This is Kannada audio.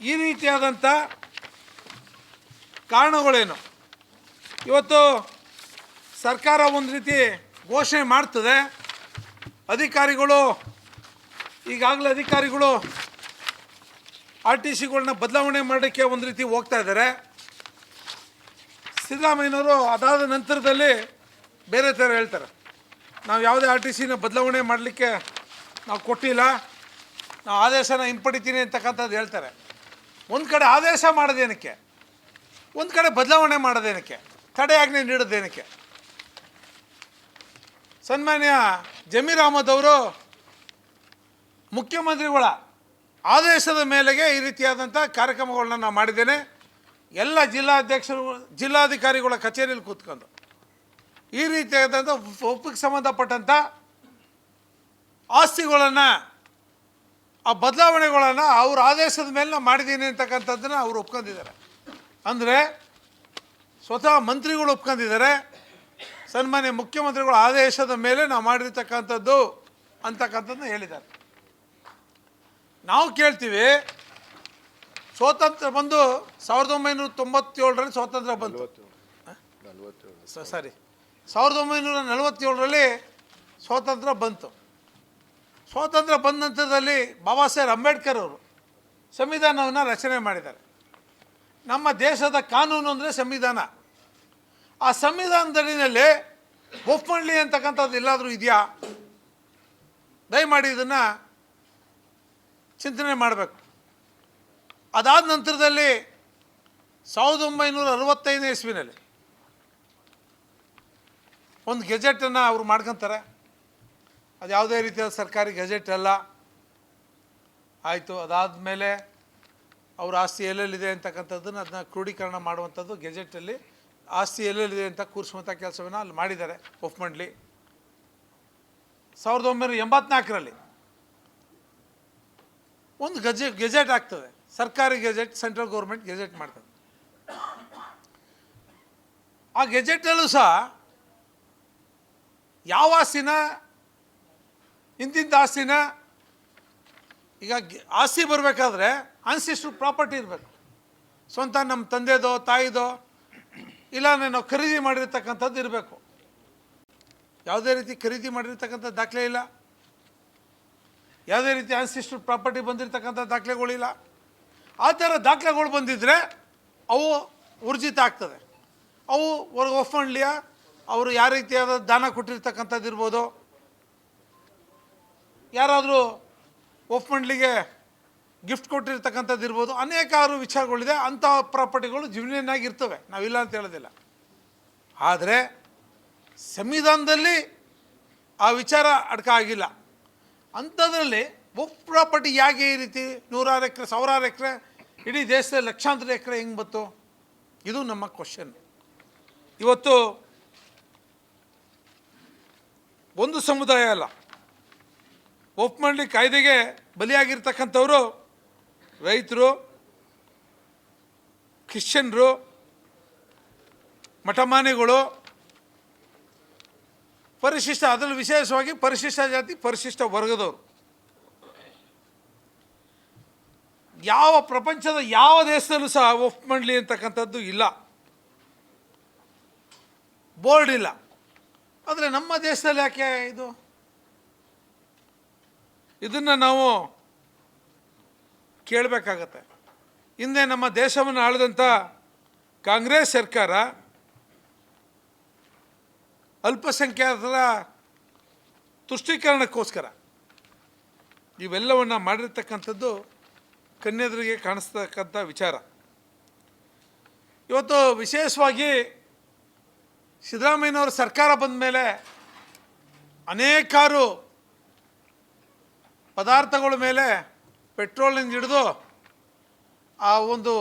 ಈ ರೀತಿಯಾದಂಥ ಕಾರಣಗಳೇನು? ಇವತ್ತು ಸರ್ಕಾರ ಒಂದು ರೀತಿ ಘೋಷಣೆ ಮಾಡ್ತದೆ. ಅಧಿಕಾರಿಗಳು, ಈಗಾಗಲೇ ಅಧಿಕಾರಿಗಳು ಆರ್ ಟಿ ಸಿಗಳನ್ನ ಬದಲಾವಣೆ ಮಾಡೋಕ್ಕೆ ಒಂದು ರೀತಿ ಹೋಗ್ತಾ ಇದ್ದಾರೆ. ಸಿದ್ದರಾಮಯ್ಯನವರು ಅದಾದ ನಂತರದಲ್ಲಿ ಬೇರೆ ಥರ ಹೇಳ್ತಾರೆ. ನಾವು ಯಾವುದೇ ಆರ್ ಟಿ ಸಿನ ಬದಲಾವಣೆ ಮಾಡಲಿಕ್ಕೆ ನಾವು ಕೊಟ್ಟಿಲ್ಲ. ನಾವು ಆದೇಶನ ಹಿಂಪಡಿತೀನಿ ಅಂತಕ್ಕಂಥದ್ದು ಹೇಳ್ತಾರೆ. ಒಂದು ಕಡೆ ಆದೇಶ ಮಾಡೋದೇನಕ್ಕೆ ಒಂದು ಕಡೆ ಬದಲಾವಣೆ ಮಾಡೋದೇನಕ್ಕೆ ತಡೆಯಾಜ್ಞೆ ನೀಡೋದೇನಕ್ಕೆ ಸನ್ಮಾನ್ಯ ಜಮೀರ್ ಅಹಮದ್ ಅವರು ಮುಖ್ಯಮಂತ್ರಿಗಳ ಆದೇಶದ ಮೇಲೆಗೆ ಈ ರೀತಿಯಾದಂಥ ಕಾರ್ಯಕ್ರಮಗಳನ್ನ ನಾನು ಮಾಡಿದ್ದೇನೆ. ಎಲ್ಲ ಜಿಲ್ಲಾಧ್ಯಕ್ಷರು, ಜಿಲ್ಲಾಧಿಕಾರಿಗಳ ಕಚೇರಿಯಲ್ಲಿ ಕೂತ್ಕೊಂಡು. ಈ ರೀತಿಯಾದಂಥ ಒಪ್ಪಿಗೆ ಸಂಬಂಧಪಟ್ಟಂಥ ಆಸ್ತಿಗಳನ್ನು ಆ ಬದಲಾವಣೆಗಳನ್ನು ಅವ್ರ ಆದೇಶದ ಮೇಲೆ ನಾನು ಮಾಡಿದ್ದೀನಿ ಅಂತಕ್ಕಂಥದ್ದನ್ನು ಅವರು ಒಪ್ಕೊಂಡಿದ್ದಾರೆ. ಅಂದರೆ ಸ್ವತಃ ಮಂತ್ರಿಗಳು ಒಪ್ಕೊಂಡಿದ್ದಾರೆ ಸನ್ಮಾನ್ಯ ಮುಖ್ಯಮಂತ್ರಿಗಳ ಆದೇಶದ ಮೇಲೆ ನಾವು ಮಾಡಿರ್ತಕ್ಕಂಥದ್ದು ಅಂತಕ್ಕಂಥದ್ದನ್ನ ಹೇಳಿದ್ದಾರೆ. ನಾವು ಕೇಳ್ತೀವಿ ಸ್ವಾತಂತ್ರ್ಯ ಬಂದು ಸಾವಿರದ ಒಂಬೈನೂರ ತೊಂಬತ್ತೇಳರಲ್ಲಿ ಸ್ವಾತಂತ್ರ್ಯ ಬಂತು. ಸಾರಿ. ಸಾವಿರದ ಒಂಬೈನೂರ ನಲವತ್ತೇಳರಲ್ಲಿ ಸ್ವಾತಂತ್ರ್ಯ ಬಂತು. ಸ್ವಾತಂತ್ರ್ಯ ಬಂದ ನಂತರದಲ್ಲಿ ಬಾಬಾ ಸಾಹೇಬ್ ಅಂಬೇಡ್ಕರ್ ಅವರು ಸಂವಿಧಾನವನ್ನು ರಚನೆ ಮಾಡಿದ್ದಾರೆ. ನಮ್ಮ ದೇಶದ ಕಾನೂನು ಅಂದರೆ ಸಂವಿಧಾನ. ಆ ಸಂವಿಧಾನದಲ್ಲಿನಲ್ಲಿ ಒಪ್ಪಂಡ್ಲಿ ಅಂತಕ್ಕಂಥದ್ದು ಎಲ್ಲಾದರೂ ಇದೆಯಾ? ದಯಮಾಡಿ ಇದನ್ನು ಚಿಂತನೆ ಮಾಡಬೇಕು. ಅದಾದ ನಂತರದಲ್ಲಿ ಸಾವಿರದ ಒಂಬೈನೂರ ಅರವತ್ತೈದನೇ ಇಸ್ವಿನಲ್ಲಿ ಒಂದು ಗೆಜೆಟನ್ನು ಅವರು ಮಾಡ್ಕೊತಾರೆ. ಅದು ಯಾವುದೇ ರೀತಿಯಾದ ಸರ್ಕಾರಿ ಗೆಜೆಟ್ ಅಲ್ಲ. ಆಯಿತು, ಅದಾದಮೇಲೆ ಅವ್ರ ಆಸ್ತಿ ಎಲ್ಲೆಲ್ಲಿದೆ ಅಂತಕ್ಕಂಥದ್ದನ್ನು ಅದನ್ನ ಕ್ರೋಢೀಕರಣ ಮಾಡುವಂಥದ್ದು ಗೆಜೆಟಲ್ಲಿ ಆಸ್ತಿ ಎಲ್ಲೆಲ್ಲಿದೆ ಅಂತ ಕೂರಿಸುವಂಥ ಕೆಲಸವನ್ನು ಅಲ್ಲಿ ಮಾಡಿದ್ದಾರೆ ಒಫ್ಮಂಡ್ಲಿ ಸಾವಿರದ ಒಂಬೈನೂರ ಎಂಬತ್ನಾಲ್ಕರಲ್ಲಿ ಒಂದು ಗಜೆ, ಗೆಜೆಟ್ ಆಗ್ತದೆ. ಸರ್ಕಾರಿ ಗೆಜೆಟ್, ಸೆಂಟ್ರಲ್ ಗೌರ್ಮೆಂಟ್ ಗೆಜೆಟ್ ಮಾಡ್ತದೆ. ಆ ಗೆಜೆಟಲ್ಲೂ ಸಹ ಯಾವ ಆಸ್ತಿನ ಇಂತಿಂಥ ಆಸ್ತಿನ ಈಗ ಆಸ್ತಿ ಬರಬೇಕಾದ್ರೆ ಅನ್ಸಿಸ್ಟರ್ ಪ್ರಾಪರ್ಟಿ ಇರಬೇಕು. ಸ್ವಂತ ನಮ್ಮ ತಂದೆದೋ, ತಾಯಿದೋ ಇಲ್ಲ ನಾವು ಖರೀದಿ ಮಾಡಿರ್ತಕ್ಕಂಥದ್ದು ಇರಬೇಕು. ಯಾವುದೇ ರೀತಿ ಖರೀದಿ ಮಾಡಿರ್ತಕ್ಕಂಥ ದಾಖಲೆ ಇಲ್ಲ. ಯಾವುದೇ ರೀತಿ ಅನ್ಸಿಸ್ಟರ್ ಪ್ರಾಪರ್ಟಿ ಬಂದಿರತಕ್ಕಂಥ ದಾಖಲೆಗಳಿಲ್ಲ ಆ ಥರ ದಾಖಲೆಗಳು ಬಂದಿದ್ದರೆ ಅವು ಊರ್ಜಿತ ಆಗ್ತದೆ. ಅವು ಒಫಂಡ್ಲಿಯ ಅವರು ಯಾವ ರೀತಿಯಾದ ದಾನ ಕೊಟ್ಟಿರ್ತಕ್ಕಂಥದ್ದು ಇರ್ಬೋದು. ಯಾರಾದರೂ ಒಫ್ಮಂಡ್ಲಿಗೆ ಗಿಫ್ಟ್ ಕೊಟ್ಟಿರ್ತಕ್ಕಂಥದ್ದು ಇರ್ಬೋದು, ಅನೇಕಾರು ವಿಚಾರಗಳಿದೆ ಅಂಥ ಪ್ರಾಪರ್ಟಿಗಳು ಜೀವನ ಇರ್ತವೆ ನಾವಿಲ್ಲ ಅಂತ ಹೇಳೋದಿಲ್ಲ. ಆದರೆ ಸಂವಿಧಾನದಲ್ಲಿ ಆ ವಿಚಾರ ಅಡ್ಕ ಆಗಿಲ್ಲ. ಅಂಥದ್ರಲ್ಲಿ ಒಫ್ ಪ್ರಾಪರ್ಟಿ ಹೇಗೆ ಈ ರೀತಿ ನೂರಾರು ಎಕರೆ, ಸಾವಿರಾರು ಎಕರೆ, ಇಡೀ ದೇಶದಲ್ಲಿ ಲಕ್ಷಾಂತರ ಎಕರೆ ಹೆಂಗೆ ಬಂತು? ಇದು ನಮ್ಮ ಕ್ವಶನ್ ಇವತ್ತು ಒಂದು ಸಮುದಾಯ ಅಲ್ಲ. ಒಪ್ಪಮಂಡ್ಲಿ ಕಾಯ್ದೆಗೆ ಬಲಿಯಾಗಿರ್ತಕ್ಕಂಥವರು ರೈತರು, ಕ್ರಿಶ್ಚಿಯನ್ರು, ಮಠಮಾನಿಗಳು, ಪರಿಶಿಷ್ಟ, ಅದರಲ್ಲಿ ವಿಶೇಷವಾಗಿ ಪರಿಶಿಷ್ಟ ಜಾತಿ, ಪರಿಶಿಷ್ಟ ವರ್ಗದವರು. ಯಾವ ಪ್ರಪಂಚದ ಯಾವ ದೇಶದಲ್ಲೂ ಸಹ ಒಫ್ ಮಾಡಲಿ ಅಂತಕ್ಕಂಥದ್ದು ಇಲ್ಲ. ಬೋರ್ಡ್ ಇಲ್ಲ. ಆದರೆ ನಮ್ಮ ದೇಶದಲ್ಲಿ ಯಾಕೆ ಇದು? ಇದನ್ನು ನಾವು ಕೇಳಬೇಕಾಗತ್ತೆ. ಹಿಂದೆ ನಮ್ಮ ದೇಶವನ್ನು ಆಳಿದಂಥ ಕಾಂಗ್ರೆಸ್ ಸರ್ಕಾರ ಅಲ್ಪಸಂಖ್ಯಾತರ ತುಷ್ಟೀಕರಣಕ್ಕೋಸ್ಕರ ಇವೆಲ್ಲವನ್ನು ಮಾಡಿರ್ತಕ್ಕಂಥದ್ದು ಕನ್ಯದರಿಗೆ ಕಾಣಿಸ್ತಕ್ಕಂಥ ವಿಚಾರ. ಇವತ್ತು ವಿಶೇಷವಾಗಿ ಸಿದ್ದರಾಮಯ್ಯನವರ ಸರ್ಕಾರ ಬಂದ ಮೇಲೆ ಅನೇಕಾರು ಪದಾರ್ಥಗಳ ಮೇಲೆ ಪೆಟ್ರೋಲಿಂದ ಹಿಡಿದು ಆ ಒಂದು